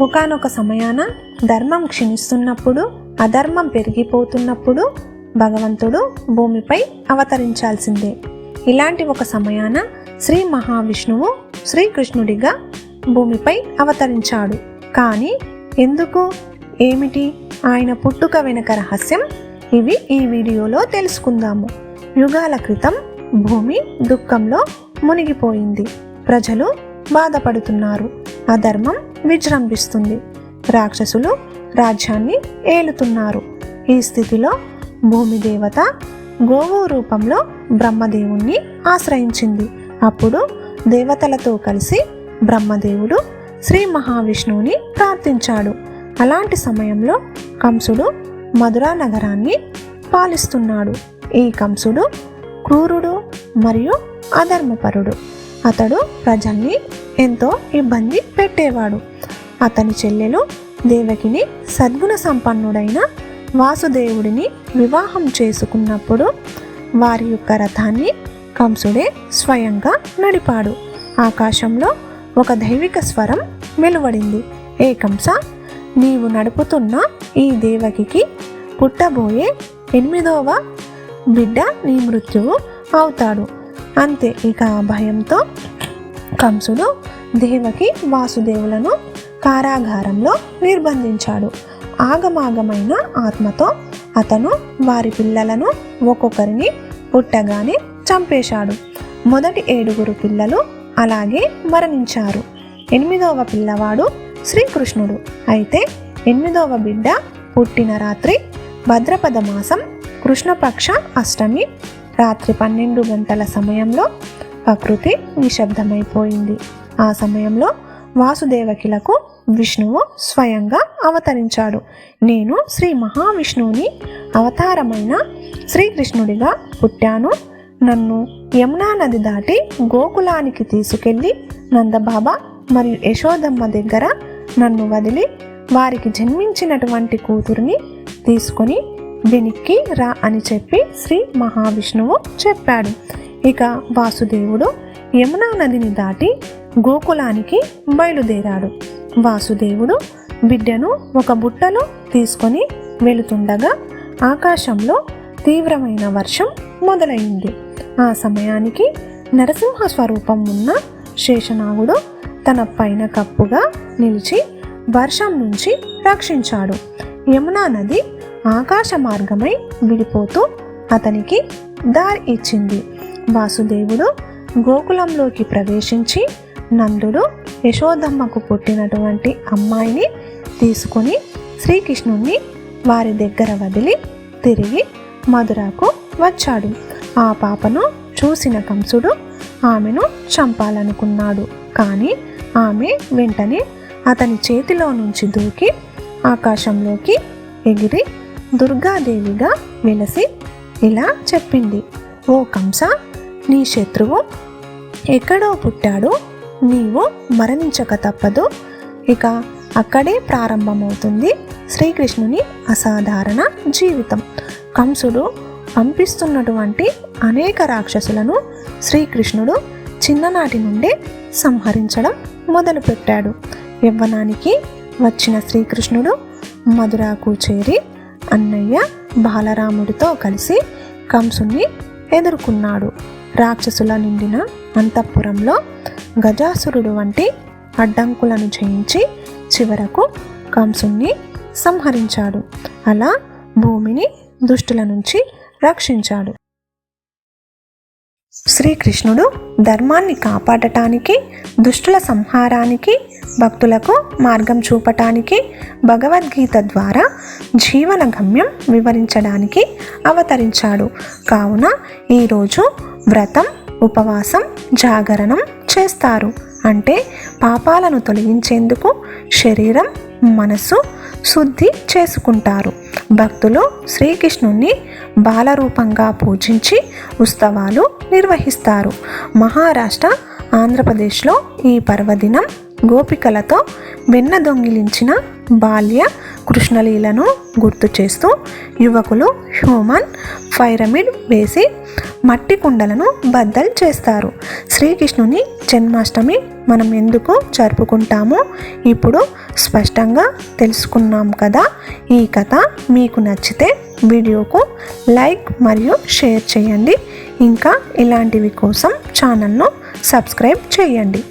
ఒకనొక సమయాన ధర్మం క్షీణిస్తున్నప్పుడు అధర్మం పెరిగిపోతున్నప్పుడు భగవంతుడు భూమిపై అవతరించాల్సిందే. ఇలాంటి ఒక సమయాన శ్రీ మహావిష్ణువు శ్రీకృష్ణుడిగా భూమిపై అవతరించాడు. కానీ ఎందుకు? ఏమిటి? ఆయన పుట్టుక వెనుక రహస్యం? ఇవి ఈ వీడియోలో తెలుసుకుందాము. యుగాల క్రితం భూమి దుఃఖంలో మునిగిపోయింది. ప్రజలు బాధపడుతున్నారు. అధర్మం విజృంభిస్తుంది. రాక్షసులు రాజ్యాన్ని ఏలుతున్నారు. ఈ స్థితిలో భూమి దేవత గోవు రూపంలో బ్రహ్మదేవుణ్ణి ఆశ్రయించింది. అప్పుడు దేవతలతో కలిసి బ్రహ్మదేవుడు శ్రీ మహావిష్ణువుని ప్రార్థించాడు. అలాంటి సమయంలో కంసుడు మధురా నగరాన్ని పాలిస్తున్నాడు. ఈ కంసుడు క్రూరుడు మరియు అధర్మపరుడు. అతడు ప్రజల్ని ఎంతో ఇబ్బంది పెట్టేవాడు. అతని చెల్లెలు దేవకిని సద్గుణ సంపన్నుడైన వాసుదేవుడిని వివాహం చేసుకున్నప్పుడు వారి యొక్క రథాన్ని కంసుడే స్వయంగా నడిపాడు. ఆకాశంలో ఒక దైవిక స్వరం వెలువడింది. ఏ కంస నీవు నడుపుతున్న ఈ దేవకికి పుట్టబోయే ఎనిమిదవ బిడ్డ నీ మృత్యువు అవుతాడు. అంతే ఇక ఆ భయంతో కంసుడు దేవకి వాసుదేవులను కారాగారంలో నిర్బంధించాడు. ఆగమాగమైన ఆత్మతో అతను వారి పిల్లలను ఒక్కొక్కరిని పుట్టగానే చంపేశాడు. మొదటి ఏడుగురు పిల్లలు అలాగే మరణించారు. ఎనిమిదవ పిల్లవాడు శ్రీకృష్ణుడు. అయితే ఎనిమిదవ బిడ్డ పుట్టిన రాత్రి భద్రపద మాసం కృష్ణపక్ష అష్టమి రాత్రి పన్నెండు గంటల సమయంలో ప్రకృతి నిశ్శబ్దమైపోయింది. ఆ సమయంలో వాసుదేవకిలకు విష్ణువు స్వయంగా అవతరించాడు. నేను శ్రీ మహావిష్ణువుని అవతారమైన శ్రీకృష్ణుడిగా పుట్టాను. నన్ను యమునా నది దాటి గోకులానికి తీసుకెళ్ళి నందబాబా మరియు యశోదమ్మ దగ్గర నన్ను వదిలి వారికి జన్మించినటువంటి కూతురిని తీసుకొని వెనక్కి రా అని చెప్పి శ్రీ మహావిష్ణువు చెప్పాడు. ఇక వాసుదేవుడు యమునా నదిని దాటి గోకులానికి బయలుదేరాడు. వాసుదేవుడు బిడ్డను ఒక బుట్టలో తీసుకొని వెళుతుండగా ఆకాశంలో తీవ్రమైన వర్షం మొదలైంది. ఆ సమయానికి నరసింహ స్వరూపం ఉన్న శేషనాగుడు తన పైన కప్పుగా నిలిచి వర్షం నుంచి రక్షించాడు. యమునా నది ఆకాశ మార్గమై విడిపోతూ అతనికి దారి ఇచ్చింది. వాసుదేవుడు గోకులంలోకి ప్రవేశించి నందుడు యశోదమ్మకు పుట్టినటువంటి అమ్మాయిని తీసుకొని శ్రీకృష్ణుణ్ణి వారి దగ్గర వదిలి తిరిగి మధురకు వచ్చాడు. ఆ పాపను చూసిన కంసుడు ఆమెను చంపాలనుకున్నాడు. కానీ ఆమె వెంటనే అతని చేతిలో నుంచి దూకి ఆకాశంలోకి ఎగిరి దుర్గాదేవిగా వెలసి ఇలా చెప్పింది ఓ కంస నీ శత్రువు ఎక్కడో పుట్టాడు నీవు మరణించక తప్పదు. ఇక అక్కడే ప్రారంభమవుతుంది శ్రీకృష్ణుని అసాధారణ జీవితం. కంసుడు పంపిస్తున్నటువంటి అనేక రాక్షసులను శ్రీకృష్ణుడు చిన్ననాటి నుండే సంహరించడం మొదలుపెట్టాడు. యవ్వనానికి వచ్చిన శ్రీకృష్ణుడు మధురాకు చేరి అన్నయ్య బాలరాముడితో కలిసి కంసుని ఎదుర్కొన్నాడు. రాక్షసుల నిండిన అంతఃపురంలో గజాసురుడు వంటి అడ్డంకులను జయించి చివరకు కంసుని సంహరించాడు. అలా భూమిని దుష్టుల నుంచి రక్షించాడు. శ్రీకృష్ణుడు ధర్మాన్ని కాపాడటానికి దుష్టుల సంహారానికి భక్తులకు మార్గం చూపటానికి భగవద్గీత ద్వారా జీవన గమ్యం వివరించడానికి అవతరించాడు. కావున ఈరోజు వ్రతం ఉపవాసం జాగరణం చేస్తారు. అంటే పాపాలను తొలగించేందుకు శరీరం మనసు శుద్ధి చేసుకుంటారు. భక్తులు శ్రీకృష్ణుణ్ణి బాలరూపంగా పూజించి ఉత్సవాలు నిర్వహిస్తారు. మహారాష్ట్ర ఆంధ్రప్రదేశ్లో ఈ పర్వదినం గోపికలతో వెన్న దొంగిలించిన బాల్య కృష్ణలీలను గుర్తు చేస్తూ యువకులు హ్యూమన్ పైరమిడ్ వేసి మట్టి కుండలను బద్దలు చేస్తారు. శ్రీకృష్ణుని జన్మాష్టమి మనం ఎందుకు జరుపుకుంటామో ఇప్పుడు స్పష్టంగా తెలుసుకున్నాం కదా. ఈ కథ మీకు నచ్చితే వీడియోకు లైక్ మరియు షేర్ చేయండి. ఇంకా ఇలాంటివి కోసం ఛానల్ను సబ్స్క్రైబ్ చేయండి.